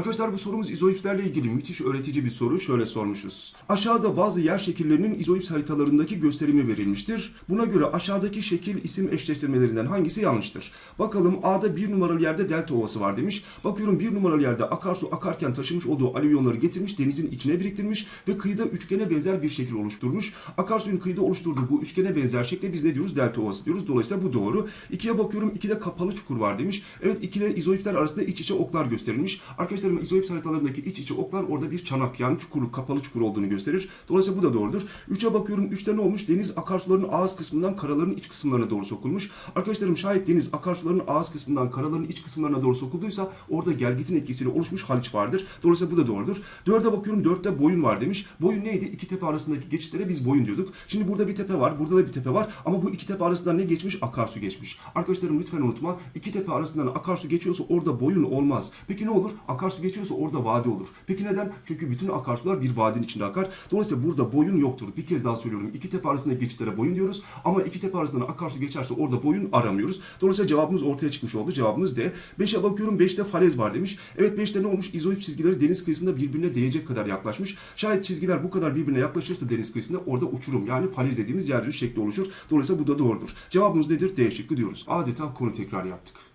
Arkadaşlar bu sorumuz izoipslerle ilgili müthiş öğretici bir soru. Şöyle sormuşuz. Aşağıda bazı yer şekillerinin izoips haritalarındaki gösterimi verilmiştir. Buna göre aşağıdaki şekil isim eşleştirmelerinden hangisi yanlıştır? Bakalım A'da bir numaralı yerde delta ovası var demiş. Bakıyorum bir numaralı yerde akarsu akarken taşımış olduğu alüvyonları getirmiş denizin içine biriktirmiş ve kıyıda üçgene benzer bir şekil oluşturmuş. Akarsuyun kıyıda oluşturduğu bu üçgene benzer şekle biz ne diyoruz? Delta ovası diyoruz. Dolayısıyla bu doğru. İkiye bakıyorum. ikide kapalı çukur var demiş. Evet ikide izoipsler arasında iç içe oklar gösterilmiş. Arkadaşlarım izoips haritalarındaki iç içe oklar orada bir çanak yani çukur, kapalı çukur olduğunu gösterir. Dolayısıyla bu da doğrudur. Üçe bakıyorum. Üçte ne olmuş? Deniz akarsuların ağız kısmından karaların iç kısımlarına doğru sokulmuş. Arkadaşlarım şayet deniz akarsuların ağız kısmından karaların iç kısımlarına doğru sokulduysa orada gelgitin etkisiyle oluşmuş haliç vardır. Dolayısıyla bu da doğrudur. Dörde bakıyorum. Dörtte boyun var demiş. Boyun neydi? İki tepe arasındaki geçitlere biz boyun diyorduk. Şimdi burada bir tepe var. Burada da bir tepe var. Ama bu iki tepe arasından ne geçmiş? Akarsu geçmiş. Arkadaşlarım lütfen unutma. İki tepe arasından akarsu geçiyorsa orada boyun olmaz. Peki ne olur? Akarsu geçiyorsa orada vadi olur. Peki neden? Çünkü bütün akarsular bir vadinin içinde akar. Dolayısıyla burada boyun yoktur. Bir kez daha söylüyorum. İki tepe arasındaki geçitlere boyun diyoruz. Ama iki tepe arasından akarsu geçerse orada boyun aramıyoruz. Dolayısıyla cevabımız ortaya çıkmış oldu. Cevabımız D. 5'e bakıyorum. 5'te falez var demiş. Evet 5'te ne olmuş? İzoip çizgileri deniz kıyısında birbirine değecek kadar yaklaşmış. Şayet çizgiler bu kadar birbirine yaklaşırsa deniz kıyısında orada uçurum yani falez dediğimiz yeryüzü şekli oluşur. Dolayısıyla bu da doğrudur. Cevabımız nedir? D şıkkı diyoruz. Adeta konu tekrar yaptık.